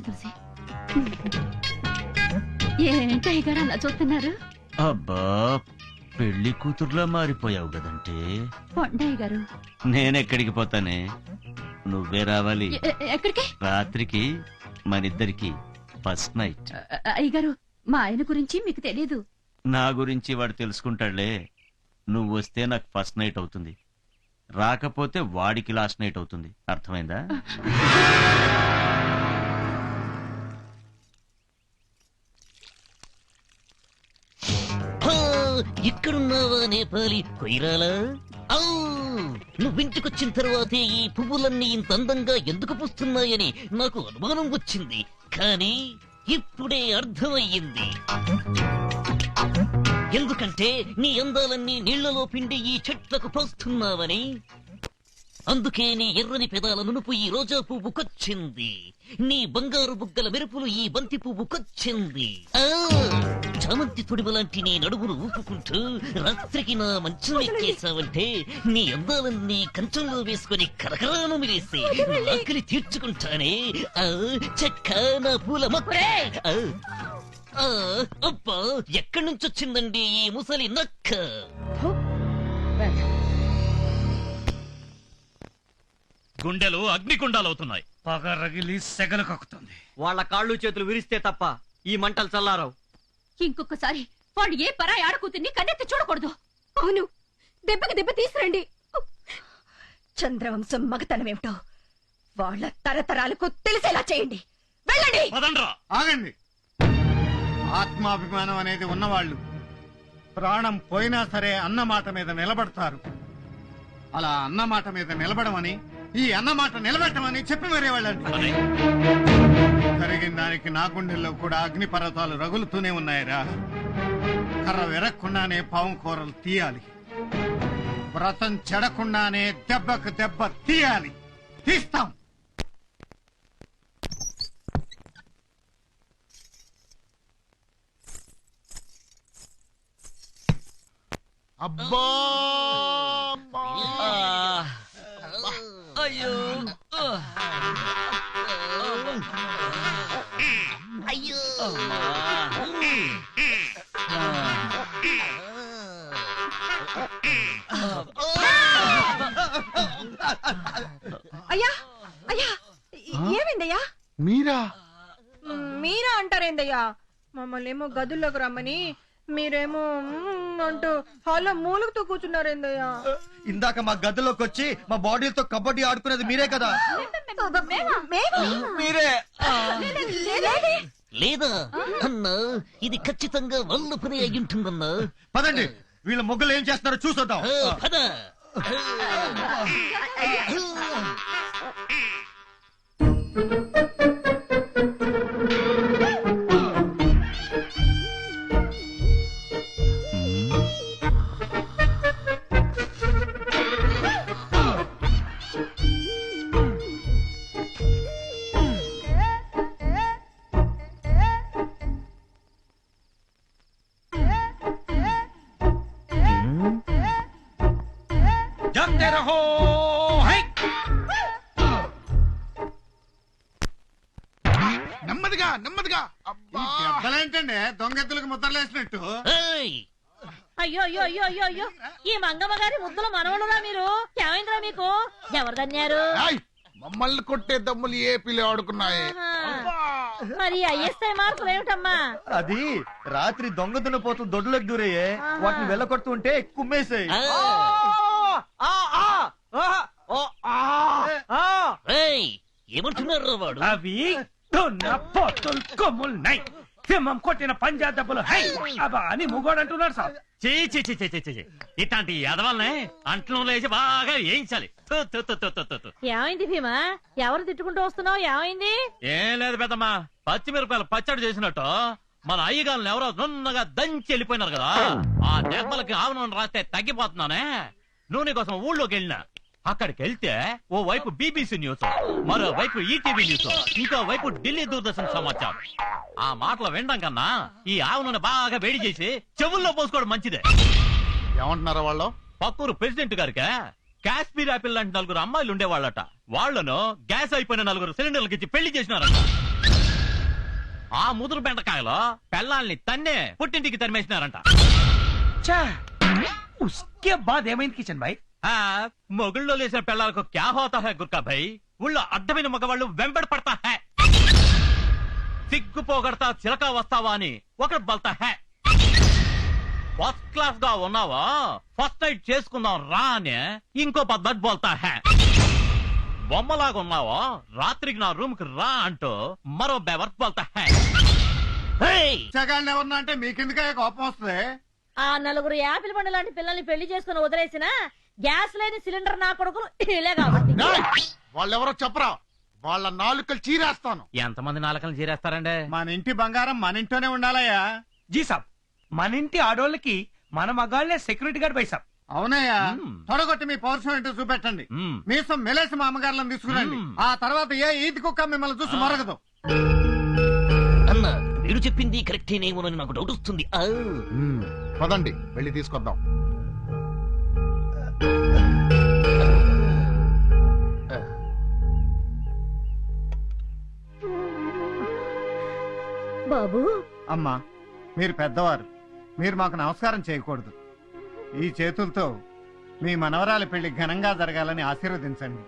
తులసి. తులసి ఏంటి అయ్యగారు అలా చూస్తున్నారు? అబ్బా పెళ్ళి కూతురులా మారిపోయావు కదంటే. పొండయ్య గారు. నేనెక్కడికి పోతానే? నువ్వే రావాలి. ఎ- ఎ- ఎక్కడికి? రాత్రికి మనిద్దరికి ఫస్ట్ నైట్. అయ్యగారు మా ఆయన గురించి మీకు తెలియదు నా గురించి వాడు తెలుసుకుంటాడులే. నువ్వు వస్తే నాకు ఫస్ట్ నైట్ అవుతుంది. రాకపోతే వాడికి లాస్ట్ నైట్ అవుతుంది. అర్థమైందా? ఇక్కడున్నావా నేపాలి? కొయిరాలా నువ్వు నువ్వింటికొచ్చిన తర్వాతే ఈ పువ్వులన్నీ ఇంత అందంగా ఎందుకు పూస్తున్నాయని నాకు అనుమానం వచ్చింది. కానీ ఇప్పుడే అర్థమయ్యింది. ఎందుకంటే నీ అందాలన్నీ నీళ్ళలో పిండి ఈ చెట్లకు పోస్తున్నావని. అందుకే నీ ఎర్రని పెదాల నునుపు ఈ రోజా పువ్వు కొచ్చింది నీ బంగారు బుగ్గల మెరుపులు ఈ బంతి పువ్వు కొచ్చింది ఆ, చామంతి తొడిమ లాంటి నీ నడుమును ఊపుకుంటూ రాత్రికి నా మంచం ఎక్కేసావంటే నీ అందాలన్నీ కంచంలో వేసుకొని కరకరాను మిలేసి ఆకలి తీర్చుకుంటానే. ఆ, చెక్క నా పూల మొక్క ఆ, ఆ, అబ్బా ఎక్కడి నుంచి వచ్చిందండి ఈ ముసలి నక్క? గుండెలు అగ్నికుండాలవుతున్నాయి. పగ రగిలి సెగలు కక్కుతుంది. వాళ్ళ కాళ్ళు చేతులు విరిస్తే తప్ప ఈ మంటలు చల్లారవు. ఇంకొకసారి వాడు ఏ పరాయి ఆడకూతుర్ని కన్నెత్తి చూడకూడదు. అవును. దెబ్బకి దెబ్బ తీసురండి చంద్రవంశం మగతనమేమిటో వాళ్ళ తరతరాలకు తెలిసేలా చేయండి. వెళ్ళండి. పదండ్రా. ఆగండి. ఆత్మాభిమానం అనేది ఉన్నవాళ్ళు ప్రాణం పోయినా సరే అన్న మాట మీద నిలబడతారు. అలా అన్న మాట మీద నిలబడమని ఈ అన్న మాట నిలబెట్టమని చెప్పి మరే వెళ్ళండి అని జరిగిన దానికి నా గుండెల్లో కూడా అగ్ని పర్వతాలు రగులుతూనే ఉన్నాయిరా. కర్ర విరక్కుండానే పాము కూరలు తీయాలి. వ్రతం చెడకుండానే దెబ్బకు దెబ్బ తీయాలి. తీస్తాం. అబ్బా! అయ్యో. అయ్యో. అయ్యా అయ్యా ఏమైందయ్యా? మీరా? మీరా అంటారేందయ్యా? మమ్మల్ని ఏమో గదుల్లోకి రమ్మని మీరేమో మ్మ్ అంటూ హాల్లో మూలుగుతూ కూర్చున్నారేందయ్యా? ఇందాక మా గదిలోకి వచ్చి మా బాడీలతో కబడ్డీ ఆడుకునేది మీరే కదా? మీరే. లేదా అన్నా ఇది ఖచ్చితంగా వల్ల పని అయి ఉంటుందన్నా. పదండి. వీళ్ళ మొగ్గులు ఏం చేస్తున్నారో చూసొద్దాం. ఆ, పద. జగతే రహో హై నెమ్మదిగా నెమ్మదిగా. అబ్బా. దెబ్బలేంటండి? దొంగెత్తులకు ముద్రలేసినట్టు ఏయ్! అయ్యో అయ్యో అయ్యో అయ్యో అయ్యో. ఈ మంగమ్మ గారి ముద్దుల మనవడురా మీరు? ఏమైందిరా మీకు? ఎవరు దన్నారు మమ్మల్ని కొట్టే దమ్ములు ఏ పిల్లి ఆడుకున్నాయి? మరి ఐఎస్ఐ మార్కులు ఏమిటమ్మా? అది రాత్రి దొంగ దున్నపోతూ దొడ్లోకి దూరయ్యే వాటిని వెళ్ళగొడుతూ ఉంటే కుమ్మేసాయి ఆ! ఏయ్! ఏమంటున్నారు వాడు? అవి దున్న పోతుల్ కొమ్ములున్నాయి సింహం కొట్టిన పంజా దెబ్బలు హై. అబ్బా అని ముగోడు అంటున్నాడు సార్. చీ చీ చీ చీ చీ, చీ, చీ. ఇట్లాంటి ఎదవల్ని అంట్లో లేచి బాగా వేయించాలి. తు, తు, తు, తు, తు, తు, తు. ఏమైంది భీమా? ఎవరు తిట్టుకుంటూ వస్తున్నావు? ఏమైంది? ఏం లేదు పెద్దమ్మా. పచ్చిమిరపకాయలు పచ్చడి చేసినట్టు మన అయ్యగాళ్ళని ఎవరో నున్నగా దంచి వెళ్ళిపోయినారు కదా. ఆ దెబ్బలకి ఆవు నూనె రాస్తే తగ్గిపోతున్నానే. నూనె కోసం ఊళ్ళోకి వెళ్ళినా. అక్కడికి వెళ్తే ఓ వైపు బీబీసీ న్యూస్ మరో వైపు ఈటీవీ న్యూస్ ఇంకో వైపు ఢిల్లీ దూరదర్శన్ సమాచారం. ఆ మాటలు వినడం కన్నా ఈ ఆవు నూనె బాగా వేడి చేసి చెవుల్లో పోసుకోవడం మంచిదే. ఏమంటున్నారా వాళ్ళు? పక్కూరు ప్రెసిడెంట్ గారికి కాశ్మీర్ యాపిల్ లాంటి నలుగురు అమ్మాయిలు ఉండేవాళ్ళట. వాళ్ళను గ్యాస్ అయిపోయిన నలుగురు సిలిండర్లకి ఇచ్చి పెళ్ళి చేసినారట. ఆ ముదురు బెండకాయలో పెళ్ళాల్ని తన్నే పుట్టింటికి తరిమేసినారంట! ఉస్కే బాద్ ఏమైంది కిషన్ భాయ్ ఆ మొగుళ్ళో లేసిన పెళ్ళాలకు క్యా హోతా హై గుర్కా భాయ్ ఊళ్ళో అడ్డమైన మగవాళ్ళు వెంబడి పడతా హై. సిగ్గు పోగొడతా చిలక వస్తావా అని ఒకడు బల్తా హై. ఫస్ట్ క్లాస్గా ఉన్నావా? ఫస్ట్ నైట్ చేసుకుందాం రా అని ఇంకో పద్ధతి బోల్తా హై. బొమ్మలాగా ఉన్నావా? రాత్రికి నా రూమ్కి రా అంటూ మరో బెవర్త్ బోల్తా హై. చెగాళ్ళని ఎవరన్నా అంటే మీకెందుకే కోపం వస్తుంది? ఆ నలుగురు యాపిల్ పండు లాంటి పిల్లల్ని పెళ్ళి చేసుకుని వదిలేసిన గ్యాస్ లేని సిలిండర్ నా కొడుకులు ఇలే కాబట్టి. వాళ్ళెవరో చెప్పరా. వాళ్ళ నాలుకలు చీరేస్తాను. ఎంతమంది నాలుకలు చేరేస్తారండి? మన ఇంటి బంగారం మన ఇంట్లోనే ఉండాలయ్యా. జీ సాబ్ మన ఇంటి ఆడోళ్ళకి మన మగాళ్ళే సెక్యూరిటీ గార్డ్ బై సాబ్. అవునయ్యా. తొడగొట్టి మీ పౌరుషం ఏంటో చూపెట్టండి. మీసం మెలేసి మా అమ్మగారులను తీసుకురండి. ఆ తర్వాత ఏ ఈది కుక్క మిమ్మల్ని చూసి మొరగదు. అన్న వీడు చెప్పింది కరెక్టేనేమోనని నాకు డౌట్ వస్తుంది. పదండి వెళ్ళి తీసుకొద్దాం. బాబు. అమ్మా మీరు పెద్దవారు. మీరు మాకు నమస్కారం చేయకూడదు. ఈ చేతులతో మీ మనవరాలి పెళ్ళి ఘనంగా జరగాలని ఆశీర్వదించండి.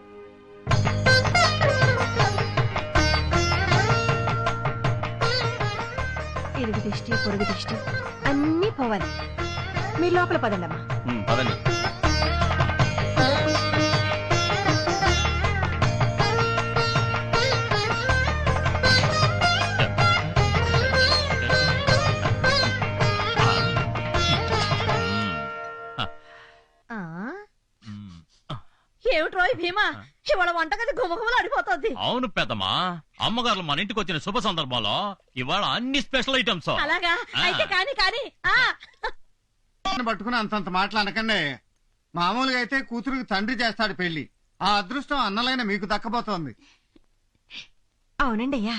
ఇరుగు దిష్టి పొరుగు దిష్టి అన్నీ పోవాలి. మీరు లోపల పదండమ్మా. ఉమ్, పదండి. భీమా ఇవాళ వంటగది గుమగుమలు అడిపోతుంది అవును పెద్దమ్మా అమ్మగారు మన ఇంటికి వచ్చిన శుభ సందర్భంలో ఇవాళ అన్ని స్పెషల్ ఐటమ్స్. అలాగా? అయితే కాని కాని ఆ. పట్టుకుని అంతంత మాటలు అనకండి. మామూలుగా అయితే కూతురుకి తండ్రి చేస్తాడు పెళ్ళి ఆ అదృష్టం అన్నలైన మీకు దక్కబోతోంది. అవునండి అయ్యా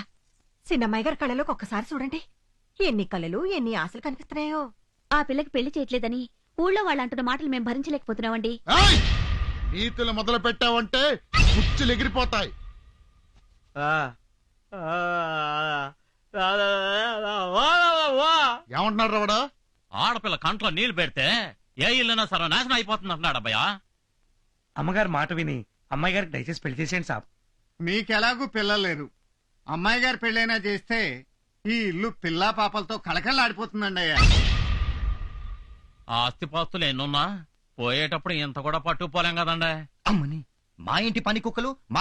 చిన్నమ్మాయి గారి కళ్ళలోకి ఒక్కసారి చూడండి. ఎన్ని కళలు ఎన్ని ఆశలు కనిపిస్తున్నాయో. ఆ పిల్లకి పెళ్ళి చేయట్లేదని ఊళ్ళో వాళ్ళు అంటున్న మాటలు మేము భరించలేకపోతున్నామండి. నీతులు మొదలు పెట్టావంటే కుచ్చులు ఎగిరిపోతాయి ఏమంటున్నారు రావడా? ఆడపిల్ల కంట్లో నీళ్ళు పెడితే ఏ ఇల్లైనా సర్వనాశనం అయిపోతుంది అంటున్నాడు అబ్బాయా అమ్మగారు మాట విని అమ్మాయి గారికి దయచేసి పెళ్ళి చేసేయండి సాబ్. మీకెలాగూ పిల్లలు లేరు. అమ్మాయి గారి పెళ్ళైనా చేస్తే ఈ ఇల్లు పిల్లా పాపలతో కళకళలాడిపోతుందండి అయ్యా. ఆ ఆస్తిపాస్తులు ఎన్నున్నా పోయేటప్పుడు ఇంత కూడా పట్టుకుపోలేం కదండీ. అమ్మని మా ఇంటి పని కుక్కలు మా